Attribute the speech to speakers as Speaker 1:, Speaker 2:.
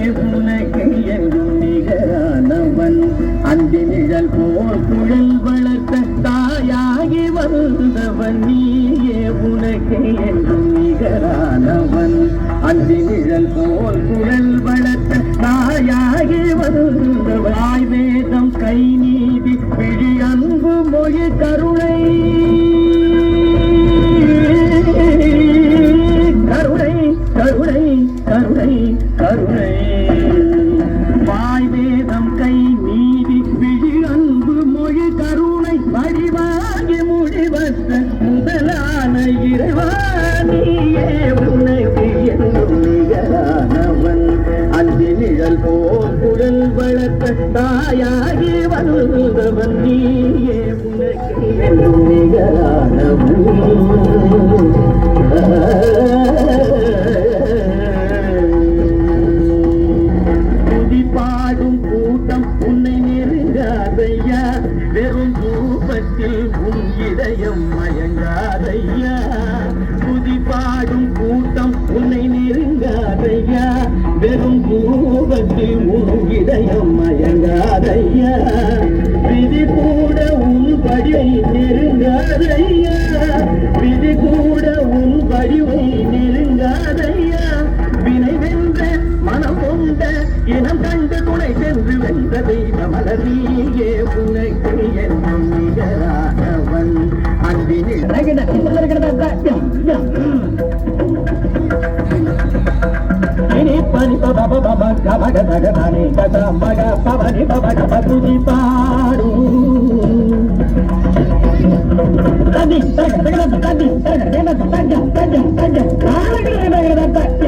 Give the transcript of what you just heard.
Speaker 1: உனக்கு என்றும் நிகரானவன். அந்தி நிழல் போல் குழல் வளர்த்த தாயாகி வந்தவன் நீயே உனக்கு என்றும் நிகரானவன். அந்தி நிழல் போல் குழல் முதலான இறைவானியே உனக்கு என்றும் நிகரானவன் அந்தி நிழல் போல் குழல் வளர்த்த தாயாகி வந்தவன் நீயே உனக்கு நிகரானவன் பாடும் கூட்டம் உன்னை நெருங்காதையா? வெறும் தூபத்தில் உன் இதயம் மயங்காதையா துதி பாடும் கூட்டம் உன்னை நெருங்காதையா வெறும் தூபத்தில் உன் இதயம் மயங்காதையா விதி கூட உன் படிவை நெருங்காதையா விதி கூட உன் படிவை நெருங்காதையா வினை வென்ற மனம் கொண்ட இனம் கண்டு துணை சென்று வென்ற தெய்வ மலரியே உனக்கு என்னும் పని బాబా బాబా గబగ దగదాని గద మగ పవని బాబా గబగుని పాడు తది తగ తగ తది తగ తగ తగ తగ తగ తగ తగ